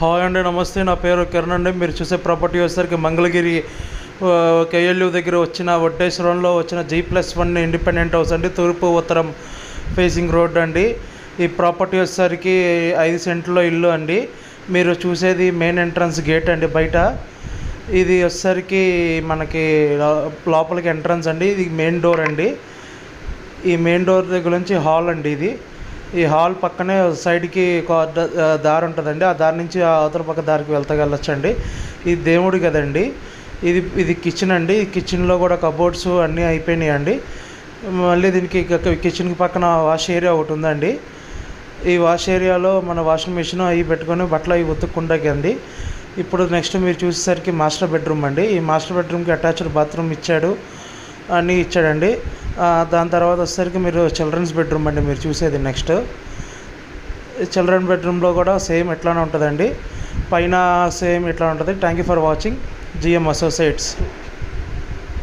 Hi అండి నమస్తే. నా పేరు కిరణ్ అండి. మీరు చూసే ప్రాపర్టీ వచ్చేసరికి మంగళగిరి కేఎల్యూ దగ్గర వచ్చిన వడ్డేశ్వరంలో వచ్చిన G plus one independent house అండి. తూర్పు ఉత్తరం ఫేసింగ్ రోడ్ అండి. ఈ ప్రాపర్టీ వచ్చేసరికి ఐదు సెంట్లో ఇల్లు అండి. మీరు చూసేది మెయిన్ ఎంట్రన్స్ గేట్ అండి బయట. ఇది వచ్చేసరికి మనకి లోపలికి ఎంట్రన్స్ అండి. ఇది మెయిన్ డోర్ అండి. ఈ మెయిన్ డోర్ దగ్గర నుంచి హాల్ అండి ఇది. ఈ హాల్ పక్కనే సైడ్కి ఒక దారి ఉంటుందండి. ఆ దారి నుంచి ఆ అవతల పక్క దారికి వెళ్తా వెళ్ళొచ్చండి ఇది దేవుడి కదండి. ఇది ఇది కిచెన్ అండి. కిచెన్లో కూడా కబోర్డ్స్ అన్నీ అయిపోయినాయి అండి మళ్ళీ దీనికి కిచెన్కి పక్కన వాష్ ఏరియా ఒకటి ఉందండి. ఈ వాష్ ఏరియాలో మన వాషింగ్ మిషన్ అవి పెట్టుకొని బట్టలు అవి ఉతుక్కుండకండి ఇప్పుడు నెక్స్ట్ మీరు చూసేసరికి మాస్టర్ బెడ్రూమ్ అండి. ఈ మాస్టర్ బెడ్రూమ్కి అటాచ్డ్ బాత్రూమ్ ఇచ్చాడు. అన్నీ ఇచ్చాడండి. దాని తర్వాత వచ్చేసరికి మీరు చిల్డ్రన్స్ బెడ్రూమ్ అండి మీరు చూసేది నెక్స్ట్. చిల్డ్రన్ బెడ్రూమ్లో కూడా సేమ్ ఎట్లానే ఉంటుందండి. పైన సేమ్ ఇట్లా ఉంటుంది. Thank you for watching. GM associates.